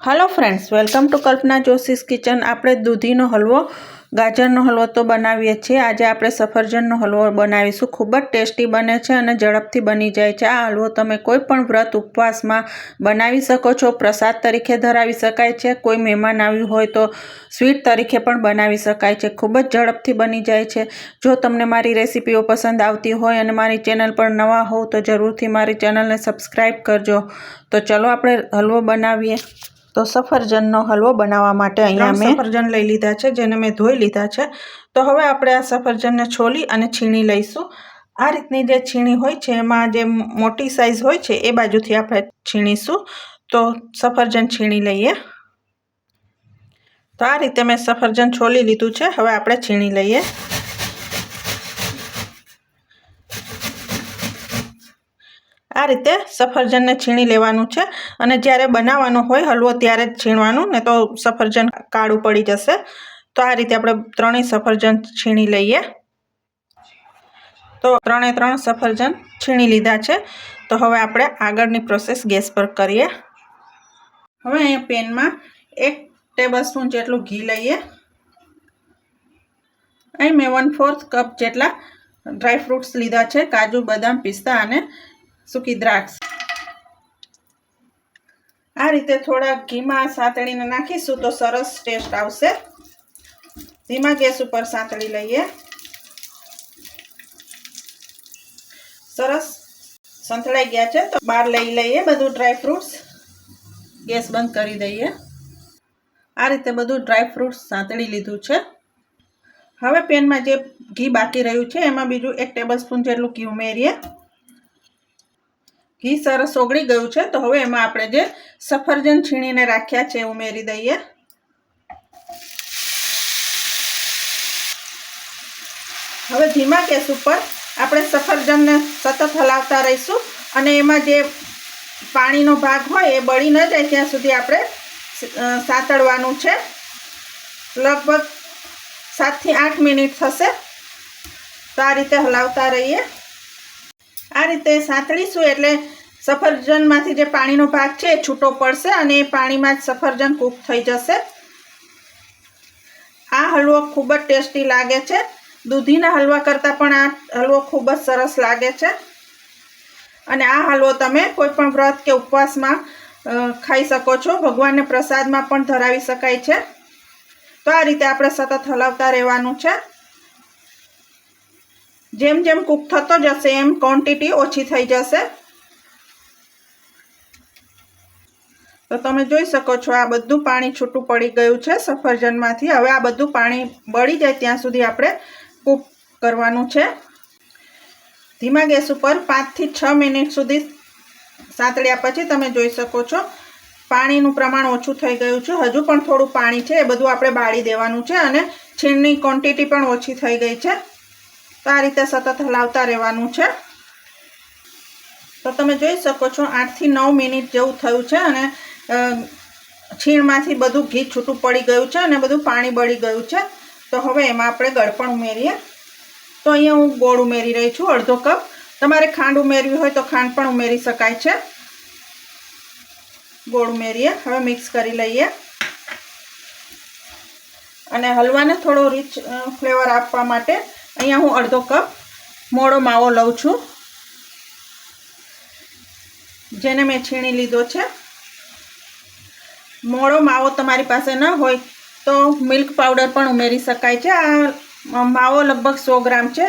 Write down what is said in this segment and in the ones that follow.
Hello friends welcome to Kalpana Joshi's kitchen આપણે દૂધીનો હલવો, ગાજરનો હલવો તો બનાવીએ છીએ. આજે આપણે સફરજનનો હલવો બનાવીશું. ખૂબ જ ટેસ્ટી બને છે અને ઝડપથી બની જાય છે. આ હલવો તમે કોઈ પણ વ્રત ઉપવાસમાં બનાવી શકો છો. પ્રસાદ તરીકે ધરાવી શકાય છે. કોઈ મહેમાન આવ્યું હોય તો સ્વીટ તરીકે પણ બનાવી શકાય છે. ખૂબ જ ઝડપથી બની જાય છે. જો તમને મારી રેસિપીઓ પસંદ આવતી હોય અને મારી ચેનલ પર નવા હોવ તો જરૂરથી મારી ચેનલને સબસ્ક્રાઈબ કરજો. તો ચલો આપણે હલવો બનાવીએ. તો સફરજનનો હલવો બનાવવા માટે અહીંયા મેં સફરજન લઈ લીધા છે જેને મેં ધોઈ લીધા છે. તો હવે આપણે આ સફરજનને છોલી અને છીણી લઈશું. આ રીતની જે છીણી હોય છે એમાં જે મોટી સાઈઝ હોય છે એ બાજુથી આપણે છીણીશું. તો સફરજન છીણી લઈએ. તો આ રીતે મેં સફરજન છોલી લીધું છે હવે આપણે છીણી લઈએ. આ રીતે સફરજનને છીણી લેવાનું છે અને જ્યારે બનાવવાનો હોય હલવો ત્યારે જ છીણવાનું, ને તો સફરજન કાળું પડી જશે. તો આ રીતે આપણે ત્રણેય સફરજન છીણી લઈએ. તો ત્રણે ત્રણ સફરજન છીણી લીધા છે. તો હવે આપણે આગળની પ્રોસેસ ગેસ પર કરીએ. હવે અહીંયા પેનમાં એક ટેબલ સ્પૂન જેટલું ઘી લઈએ. અહીં મેં વન ફોર્થ કપ જેટલા ડ્રાય ફ્રૂટ્સ લીધા છે, કાજુ, બદામ, પિસ્તા અને સૂકી દ્રાક્ષ. આ રીતે થોડા ઘીમાં સાંતળીને નાખીશું તો સરસ ટેસ્ટ આવશે. ધીમા ગેસ ઉપર સાંતળી લઈએ. સરસ સંતળાઈ ગયા છે તો બહાર લઈ લઈએ બધું ડ્રાય ફ્રૂટ્સ. ગેસ બંધ કરી દઈએ. આ રીતે બધું ડ્રાય ફ્રૂટ્સ સાંતળી લીધું છે. હવે પેનમાં જે ઘી બાકી રહ્યું છે એમાં બીજું એક ટેબલ સ્પૂન જેટલું ઘી ઉમેરીએ. ઘી સરસ ઓગળી ગયું છે, તો હવે એમાં આપણે જે સફરજન છીણીને રાખ્યા છે ઉમેરી દઈએ. હવે ધીમા ગેસ ઉપર આપણે સફરજનને સતત હલાવતા રહીશું અને એમાં જે પાણીનો ભાગ હોય એ બળી ન જાય ત્યાં સુધી આપણે સાતળવાનું છે. લગભગ સાતથી આઠ મિનિટ થશે. તો આ રીતે હલાવતા રહીએ. આ રીતે સાંતળીશું એટલે સફરજનમાંથી જે પાણીનો ભાગ છે એ છૂટો પડશે અને એ પાણીમાં જ સફરજન કૂક થઈ જશે. આ હલવો ખૂબ જ ટેસ્ટી લાગે છે. દૂધીના હલવા કરતાં પણ આ હલવો ખૂબ જ સરસ લાગે છે. અને આ હલવો તમે કોઈ પણ વ્રત કે ઉપવાસમાં ખાઈ શકો છો. ભગવાનને પ્રસાદમાં પણ ધરાવી શકાય છે. તો આ રીતે આપણે સતત હલાવતા રહેવાનું છે. જેમ જેમ કૂક થતો જશે, એમ ક્વોન્ટિટી ઓછી થઈ જશે. તો તમે જોઈ શકો છો આ બધું પાણી છૂટું પડી ગયું છે સફરજનમાંથી. હવે આ બધું પાણી બળી જાય ત્યાં સુધી આપણે કૂક કરવાનું છે. ધીમા ગેસ ઉપર પાંચથી છ મિનિટ સુધી સાંતળ્યા પછી તમે જોઈ શકો છો પાણીનું પ્રમાણ ઓછું થઈ ગયું છે. હજુ પણ થોડું પાણી છે, એ બધું આપણે બાળી દેવાનું છે અને છીણની ક્વોન્ટિટી પણ ઓછી થઈ ગઈ છે. તો આ રીતે સતત હલાવતા રહેવાનું છે. તો તમે જોઈ શકો છો આઠથી નવ મિનિટ જેવું થયું છે અને છીણમાંથી બધું ઘી છૂટું પડી ગયું છે અને બધું પાણી બળી ગયું છે. તો હવે એમાં આપણે ગળપણ ઉમેરીએ. તો અહીંયા હું ગોળ ઉમેરી રહી છું, અડધો કપ. તમારે ખાંડ ઉમેરવી હોય તો ખાંડ પણ ઉમેરી શકાય છે. ગોળ ઉમેરીએ, હવે મિક્સ કરી લઈએ. અને હલવાને થોડો રીચ ફ્લેવર આપવા માટે અહીંયા હું અડધો કપ મોડો માવો લઉં છું. જેને મેં છીણી લીધો છે. મોડો માવો તમારી પાસે ન હોય તો મિલ્ક પાવડર પણ ઉમેરી શકાય છે. આ માવો લગભગ સો ગ્રામ છે.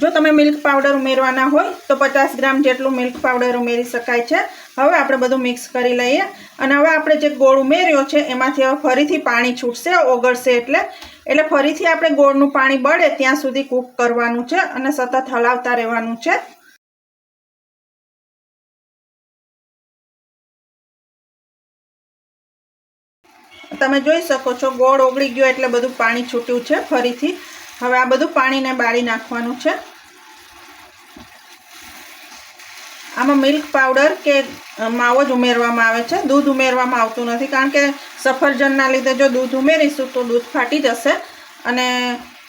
જો તમે મિલ્ક પાવડર ઉમેરવાના હોય તો પચાસ ગ્રામ જેટલું મિલ્ક પાવડર ઉમેરી શકાય છે. હવે આપણે બધું મિક્સ કરી લઈએ અને હવે આપણે જે ગોળ ઉમેર્યો છે એમાંથી હવે ફરીથી પાણી છૂટશે, ઓગળશે એટલે. એટલે ફરીથી આપણે ગોળનું પાણી બળે ત્યાં સુધી કૂક કરવાનું છે અને સતત હલાવતા રહેવાનું છે. તમે જોઈ શકો છો, ગોળ ઓગળી ગયો એટલે બધું પાણી છૂટ્યું છે ફરીથી. હવે આ બધું પાણીને બાળી નાખવાનું છે. આમાં મિલ્ક પાવડર કે માવો જ ઉમેરવામાં આવે છે. દૂધ ઉમેરવામાં આવતું નથી, કારણ કે સફરજનના લીધે જો દૂધ ઉમેરીશું તો દૂધ ફાટી જશે અને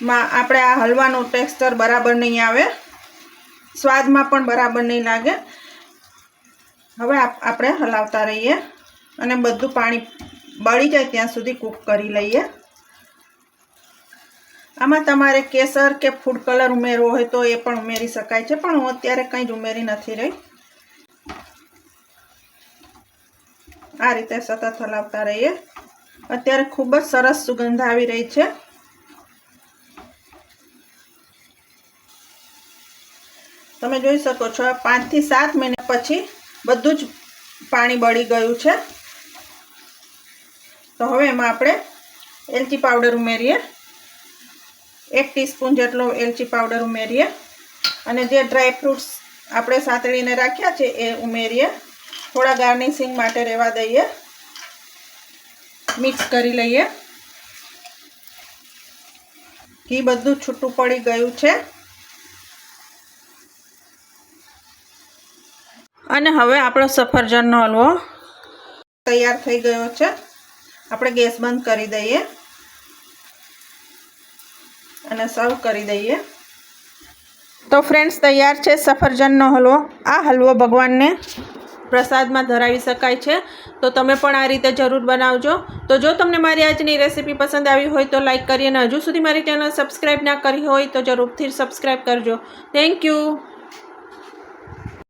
આપણે આ હલવાનું ટેક્સચર બરાબર નહીં આવે. સ્વાદમાં પણ બરાબર નહીં લાગે. હવે આપણે હલાવતા રહીએ અને બધું પાણી બળી જાય ત્યાં સુધી કૂક કરી લઈએ. આમાં તમારે કેસર કે ફૂડ કલર ઉમેરવો હોય તો એ પણ ઉમેરી શકાય છે, પણ હું અત્યારે કંઈ જ ઉમેરી નથી રહી. આ રીતે સતત હલાવતા રહીએ. અત્યારે ખૂબ જ સરસ સુગંધ આવી રહી છે. તમે જોઈ શકો છો, પાંચથી સાત મિનિટ પછી બધું જ પાણી બળી ગયું છે. તો હવે એમાં આપણે એલચી પાવડર ઉમેરીએ. એક ટીસ્પૂન જેટલો એલચી પાવડર ઉમેરીએ. અને જે ડ્રાય ફ્રૂટ્સ આપણે સાતળીને રાખ્યા છે એ ઉમેરીએ. થોડા ગાર્નિશિંગ માટે રહેવા દઈએ. મિક્સ કરી લઈએ. ઘી બધું છૂટું પડી ગયું છે. અને હવે આપણો સફરજનનો હલવો તૈયાર થઈ ગયો છે. આપણે ગેસ બંધ કરી દઈએ. અને સર્વ કરી દઈએ. તો ફ્રેન્ડ્સ, તૈયાર છે સફરજનનો હલવો. આ હલવો ભગવાનને પ્રસાદમાં ધરાવી શકાય છે. તો તમે પણ આ રીતે જરૂર બનાવજો. તો જો તમને મારી આજની રેસીપી પસંદ આવી હોય તો લાઈક કરી અને હજુ સુધી મારી ચેનલ સબસ્ક્રાઈબ ના કરી હોય તો જરૂરથી સબસ્ક્રાઈબ કરજો. Thank you